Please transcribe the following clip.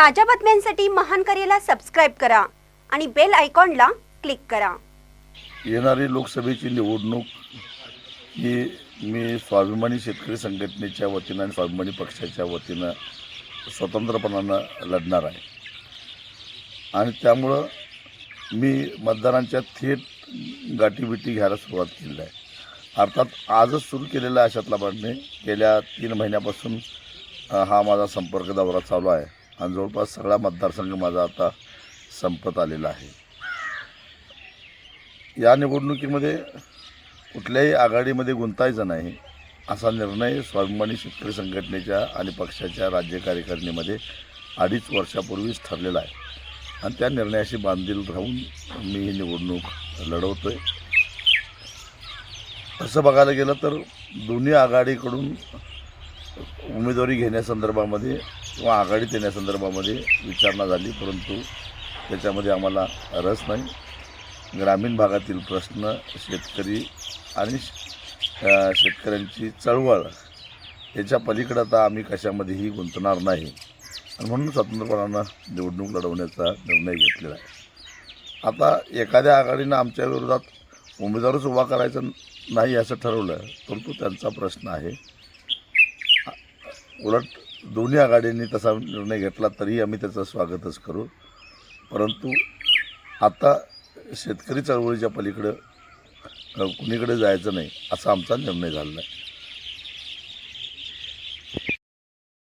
ताज्या बातम्यांसाठी महान करेला सबस्क्राईब करा आणि बेल आयकॉनला क्लिक करा. येणारी लोकसभेची निवडणूक ही मी स्वाभिमानी शेतकरी संघटनेच्या वतीनं आणि स्वाभिमानी पक्षाच्या वतीनं स्वतंत्रपणानं लढणार आहे. आणि त्यामुळं मी मतदारांच्या थेट गाठीबिटी घ्यायला सुरुवात केली आहे. अर्थात आजच सुरू केलेला आहे अशातला बातमी गेल्या तीन महिन्यापासून हा माझा संपर्क दौरा चालू आहे. आणि जवळपास सगळा मतदारसंघ माझा आता संपत आलेला आहे. या निवडणुकीमध्ये कुठल्याही आघाडीमध्ये गुंतायचं नाही असा निर्णय स्वाभिमानी शेतकरी संघटनेच्या आणि पक्षाच्या राज्य कार्यकारिणीमध्ये अडीच वर्षापूर्वीच ठरलेला आहे. आणि त्या निर्णयाशी बांधील राहून मी ही निवडणूक लढवतो आहे तसं बघायला गेलं तर दोन्ही आघाडीकडून उमेदवारी घेण्यासंदर्भामध्ये किंवा आघाडीत येण्यासंदर्भामध्ये विचारणा झाली परंतु त्याच्यामध्ये आम्हाला रस नाही. ग्रामीण भागातील प्रश्न शेतकरी आणि श- शेतकऱ्यांची चळवळ याच्या पलीकडे आता आम्ही कशामध्येही गुंतणार नाही. आणि म्हणून स्वतंत्रपणानं निवडणूक लढवण्याचा निर्णय घेतलेला आहे. आता एखाद्या आघाडीनं आमच्या विरोधात उमेदवारच उभा करायचा नाही असं ठरवलं परंतु त्यांचा प्रश्न आहे. उलट दोन्ही आघाडींनी तसा निर्णय घेतला तरीही आम्ही त्याचं स्वागतच करू. परंतु आता शेतकरी चळवळीच्या पलीकडं कुणीकडे जायचं नाही असा आमचा निर्णय झालेला आहे.